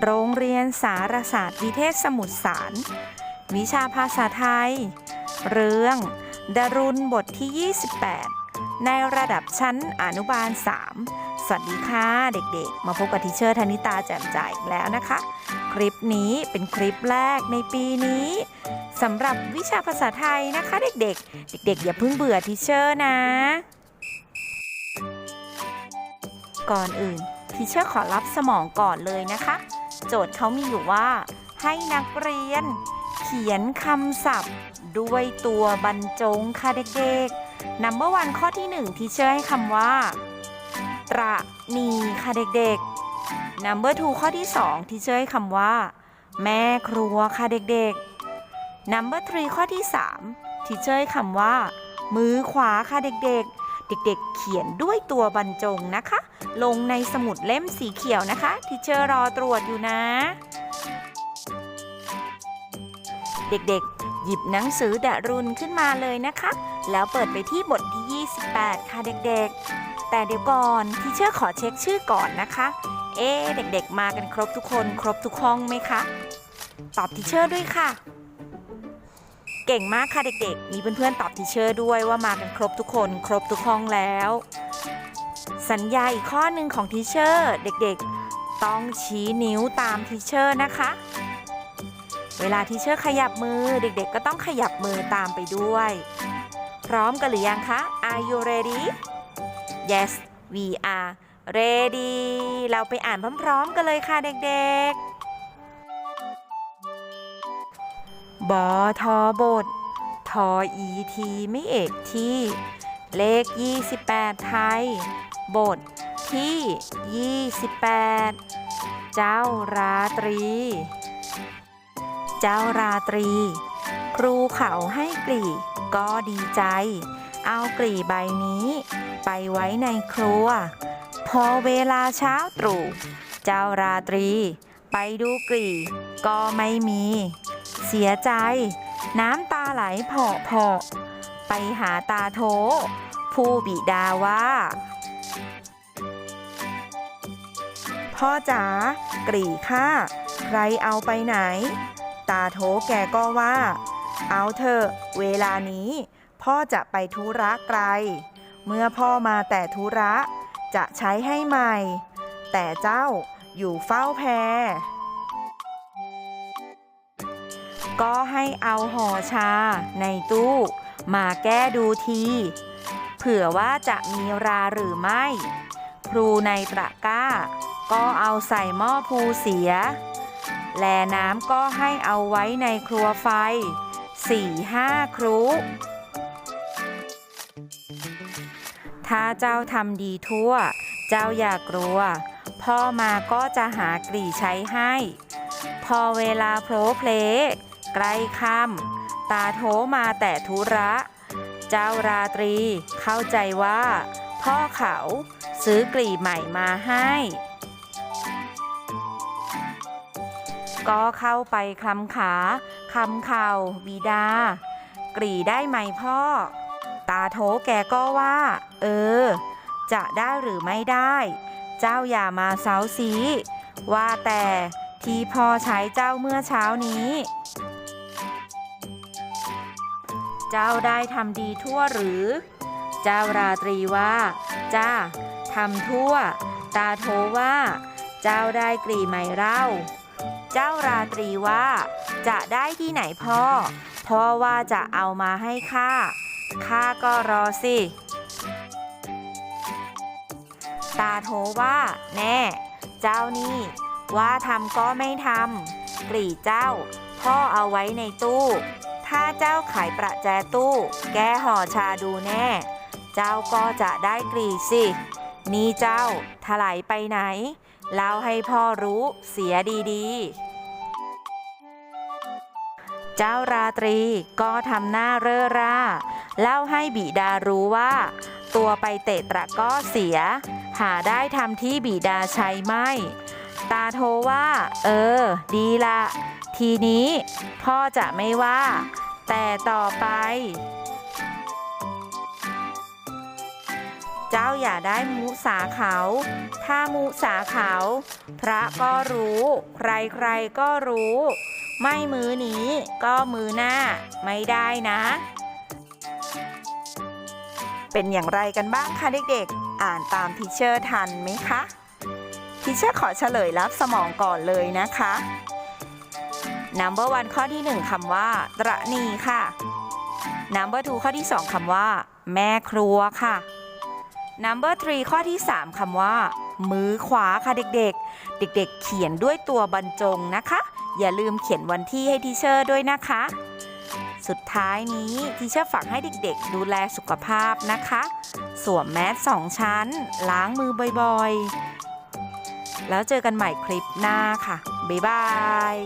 โรงเรียนสารศาสตร์วิเทศสมุทรสาร วิชาภาษาไทย เรื่องดรุณบทที่ 28 ในระดับชั้นอนุบาล 3 สวัสดีค่ะเด็กๆ มาพบกับทิเชอร์ธนิตาแจ่มจ่ายอีกแล้วนะคะ คลิปนี้เป็นคลิปแรกในปีนี้สำหรับวิชาภาษาไทยนะคะเด็กๆ เด็กๆ อย่าเพิ่งเบื่อทิเชอร์นะ ก่อนอื่นทิเชอร์ขอรับสมองก่อนเลยนะคะ โจทย์เขามีอยู่ว่า ให้นักเรียน เขียนคำศัพท์ ด้วยตัวบรรจงค่ะเด็กๆนัมเบอร์วันข้อที่หนึ่งที่เชื่อให้คำว่า ตระนีค่ะเด็กๆนัมเบอร์ทูข้อที่สองที่เชื่อให้คำว่า แม่ครัวค่ะเด็กๆนัมเบอร์ทรีข้อที่สามที่เชื่อให้คำว่า มือขวาค่ะเด็กๆ เด็กๆ เขียนด้วยตัวบรรจงนะคะ ลงในสมุดเล่มสีเขียวนะคะที่เชอร์รอตรวจอยู่นะ เด็กๆ หยิบหนังสือดารุณขึ้นมาเลยนะคะ แล้วเปิดไปที่บทที่ 28 ค่ะเด็กๆ แต่เดี๋ยวก่อนที่เชอร์ขอเช็คชื่อก่อนนะคะ เอ๊เด็กๆ มากันครบทุกคน ครบทุกห้องไหมคะ ตอบทีเชอร์ด้วยค่ะ เก่งมากค่ะเด็กๆ มีเพื่อนๆตอบทีเชอร์ด้วยว่ามากันครบทุกคน ครบทุกห้องแล้ว สัญญาอีกข้อหนึ่งของทีเชอร์เด็กๆ ต้องชี้นิ้วตามทีเชอร์นะคะ เวลาทีเชอร์ขยับมือเด็กๆ ก็ต้องขยับมือตามไปด้วย พร้อมกันหรือยังคะ Are you ready Yes we are ready เราไปอ่านพร้อมๆกันเลยค่ะเด็กๆ บอทอบททออีทีไม่เอกที่ เลข 28 ไทย บทที่ 28 เจ้าราตรี เจ้าราตรี ครูเขาให้กลีก็ดีใจ เอากลีใบนี้ ไปไว้ในครัว พอเวลาเช้าตรู่ เจ้าราตรี ไปดูกลีก็ไม่มี เสียใจ น้ำตาไหลเพาะเพาะไปหาตาโถผู้บิดาว่า พ่อจ๋ากรี่ข้าใครเอาไปไหน ตาโถแกก็ว่า เอาเถอะเวลานี้ พ่อจะไปธุระไกล เมื่อพ่อมาแต่ธุระ จะใช้ให้ใหม่ แต่เจ้าอยู่เฝ้าแพร ก็ให้เอาห่อชาในตู้ มาแก้ดูที เผื่อว่าจะมีราหรือไม่ ครูในตะกร้า ก็เอาใส่หม้อภูเสีย แลน้ำก็ให้เอาไว้ในครัวไฟสี่ห้าครุถ้าเจ้าทำดีทั่ว เจ้าอย่ากลัว พ่อมาก็จะหากลี่ใช้ให้ พอเวลาโพล่เพล ใกล้ค่ำตาโถมาแต่ธุระ เจ้าราตรีเข้าใจว่า พ่อเขาซื้อกลีใหม่มาให้ ก็เข้าไปคลำขาคำเข่าบิดากรีได้ไหมพ่อ ตาโถแกก็ว่า เออ จะได้หรือไม่ได้ เจ้าอย่ามาเซาซีว่าแต่ที่พ่อใช้เจ้าเมื่อเช้านี้ เจ้าได้ทำดีทั่วหรือ เจ้าราตรีว่าจ้าทำทั่ว ตาโทว่า เจ้าได้กรีไหมเล่า เจ้าราตรีว่า จะได้ที่ไหนพ่อ พ่อว่าจะเอามาให้ข้าข้าก็รอสิ ตาโทว่า แน่ เจ้านี่ ว่าทำก็ไม่ทำกรีเจ้า พ่อเอาไว้ในตู้ ถ้าเจ้าขายประแจตู้ แกห่อชาดูแน่ เจ้าก็จะได้กรีสิ นี่เจ้าถลายไปไหน เล่าให้พ่อรู้เสียดีๆ เจ้าราตรีก็ทำหน้าเร่อร่า เล่าให้บิดารู้ว่า ตัวไปเตะตะก้อเสีย หาได้ทำที่บิดาใช้ไม่ ตาโทว่า เออ ดีละทีนี้พ่อจะไม่ว่า แต่ต่อไป เจ้าอย่าได้มุสาเขา ถ้ามุสาเขา พระก็รู้ใครใครๆก็รู้ ไม่มือนี้ก็มือหน้า ไม่ได้นะเป็นอย่างไรกันบ้างคะเด็กๆ อ่านตามทีเชอร์ทันไหมคะ ทีเชอร์ขอเฉลยรับสมองก่อนเลยนะคะ Number one ข้อที่ 1คำว่า ตระนีค่ะ Number two ข้อที่ 2คำว่า แม่ครัวค่ะ Number three ข้อที่ 3คำว่า มือขวาค่ะเด็กๆ เด็กๆ เขียนด้วยตัวบรรจงนะคะ อย่าลืมเขียนวันที่ให้ทีเชอร์ด้วยนะคะ สุดท้ายนี้ทีเชอร์ฝากให้เด็กๆ ดูแลสุขภาพนะคะ สวมแมสสองชั้น ล้างมือบ่อยๆ แล้วเจอกันใหม่คลิปหน้าค่ะ บ๊ายบาย